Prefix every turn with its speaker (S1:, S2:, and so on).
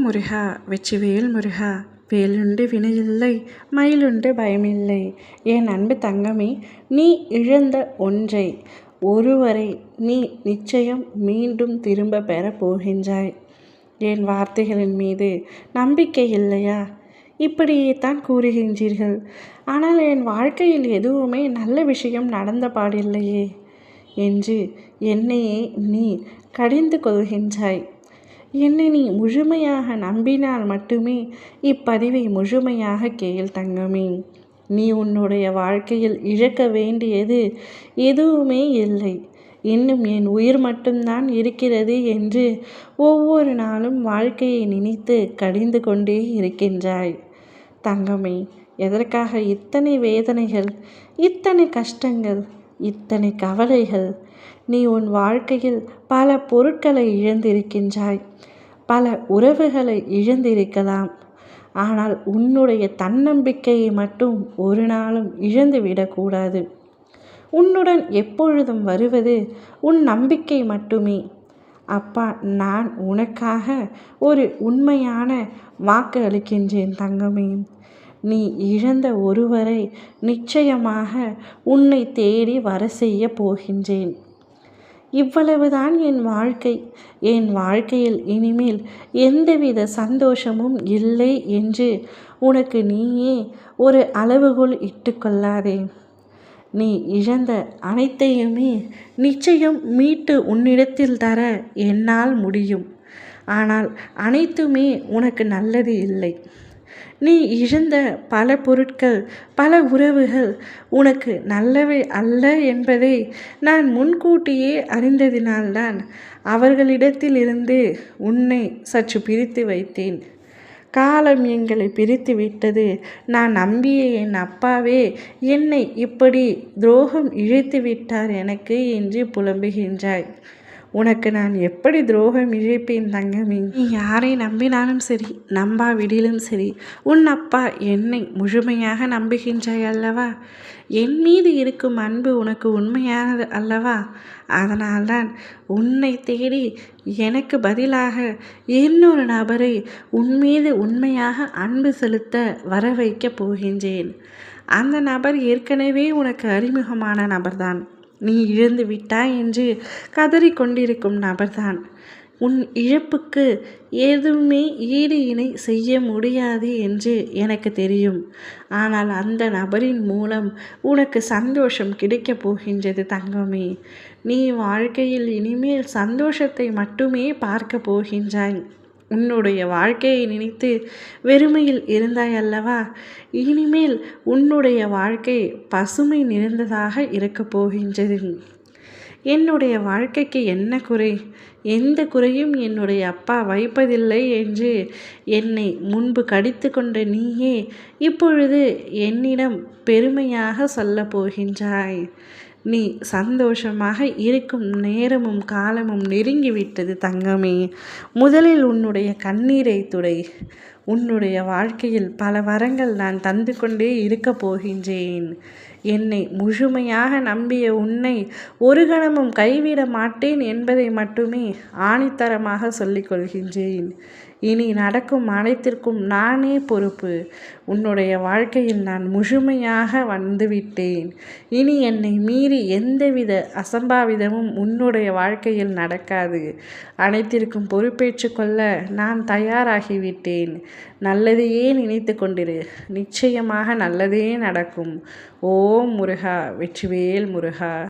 S1: ஓம் முருகா வெற்றிவேல் முருகா வேலுண்டு வினையில்லை மயிலுண்டு பயமில்லை. என் அன்பு தங்கமே நீ இழந்த ஒன்றை ஒருவரை நீ நிச்சயம் மீண்டும் திரும்ப பெற போகின்றாய். என் வார்த்தைகளின் மீது நம்பிக்கை இல்லையா? இப்படியே தான் கூறுகின்றீர்கள். ஆனால் என் வாழ்க்கையில் எதுவுமே நல்ல விஷயம் நடந்த பாடில்லையே. என்று என்னையே நீ கடிந்து கொள்கின்றாய். என்னை நீ முழுமையாக நம்பினால் மட்டுமே இப்பதிவை முழுமையாக கேள் தங்கமே. நீ உன்னுடைய வாழ்க்கையில் இழக்க வேண்டியது எதுவுமே இல்லை. இன்னும் என் உயிர் மட்டும்தான் இருக்கிறது என்று ஒவ்வொரு நாளும் வாழ்க்கையை நினைத்து கடிந்து கொண்டே இருக்கின்றாய். தங்கமே எதற்காக இத்தனை வேதனைகள் இத்தனை கஷ்டங்கள் இத்தனை கவலைகள். நீ உன் வாழ்க்கையில் பல பொருட்களை இழந்திருக்கின்றாய். பல உறவுகளை இழந்திருக்கலாம். ஆனால் உன்னுடைய தன்னம்பிக்கையை மட்டும் ஒரு நாளும் இழந்துவிடக்கூடாது. உன்னுடன் எப்பொழுதும் வருவது உன் நம்பிக்கை மட்டுமே. அப்பா நான் உனக்காக ஒரு உண்மையான வாக்கு அளிக்கின்றேன் தங்கமே. நீ இழந்த ஒருவரை நிச்சயமாக உன்னை தேடி வர செய்ய போகின்றேன். இவ்வளவுதான் என் வாழ்க்கை. என் வாழ்க்கையில் இனிமேல் எந்தவித சந்தோஷமும் இல்லை என்று உனக்கு நீயே ஒரு அளவுகோல் இட்டுக்கொள்ளாதே. நீ இழந்த அனைத்தையுமே நிச்சயம் மீட்டு உன்னிடத்தில் தர என்னால் முடியும். ஆனால் அனைத்துமே உனக்கு நல்லது இல்லை. நீ இழந்த பல பொருட்கள் பல உறவுகள் உனக்கு நல்லவை அல்ல என்பதை நான் முன்கூட்டியே அறிந்ததினால்தான் அவர்களிடத்திலிருந்து உன்னை சற்று பிரித்து வைத்தேன். காலம் எங்களை பிரித்து விட்டது. நான் நம்பிய என் அப்பாவே என்னை இப்படி துரோகம் இழைத்து விட்டார் எனக்கு என்று புலம்புகின்றாய். உனக்கு நான் எப்படி துரோகம் இழைப்பேன் தங்கமி? நீ யாரை நம்பினாலும் சரி நம்பாவிடிலும் சரி உன் அப்பா என்னை முழுமையாக நம்புகின்றாய் அல்லவா? என் மீது இருக்கும் அன்பு உனக்கு உண்மையானது அல்லவா? அதனால்தான் உன்னை தேடி எனக்கு பதிலாக இன்னொரு நபரை உன் மீது உண்மையாக அன்பு செலுத்த வர வைக்கப் போகின்றேன். அந்த நபர் ஏற்கனவே உனக்கு அறிமுகமான நபர்தான். நீ இழந்து விட்டாய் என்று கதறிக்கொண்டிருக்கும் நபர்தான். உன் இழப்புக்கு எதுவுமே ஈடு இணை செய்ய முடியாது என்று எனக்கு தெரியும். ஆனால் அந்த நபரின் மூலம் உனக்கு சந்தோஷம் கிடைக்கப் போகின்றது தங்கமே. நீ வாழ்க்கையில் இனிமேல் சந்தோஷத்தை மட்டுமே பார்க்க போகின்றாய். உன்னுடைய வாழ்க்கையை நினைத்து வெறுமையில் இருந்தாய் அல்லவா? இனிமேல் உன்னுடைய வாழ்க்கை பசுமை நிறைந்ததாக இருக்கப் போகின்றது. என்னுடைய வாழ்க்கைக்கு என்ன குறை? எந்த குறையும் என்னுடைய அப்பா வைப்பதில்லை என்று என்னை முன்பு கடித்து கொண்ட நீயே இப்பொழுது என்னிடம் பெருமையாக சொல்லப் போகின்றாய். நீ சந்தோஷமாக இருக்கும் நேரமும் காலமும் நெருங்கிவிட்டது தங்கமே. முதலில் உன்னுடைய கண்ணீரை துடை. உன்னுடைய வாழ்க்கையில் பல வரங்கள் நான் தந்து கொண்டே இருக்கப் போகின்றேன். என்னை முழுமையாக நம்பிய உன்னை ஒரு கணமும் கைவிட மாட்டேன் என்பதை மட்டுமே ஆணித்தரமாக சொல்லிக் கொள்கின்றேன். இனி நடக்கும் அனைத்திற்கும் நானே பொறுப்பு. உன்னுடைய வாழ்க்கையில் நான் முழுமையாக வந்துவிட்டேன். இனி என்னை மீறி எந்தவித அசம்பாவிதமும் உன்னுடைய வாழ்க்கையில் நடக்காது. அனைத்திற்கும் பொறுப்பேற்றுக்கொள்ள நான் தயாராகிவிட்டேன். நல்லதையே நினைத்து கொண்டிரு. நிச்சயமாக நல்லதே நடக்கும். ஓம் முருகா வெற்றிவேல் முருகா.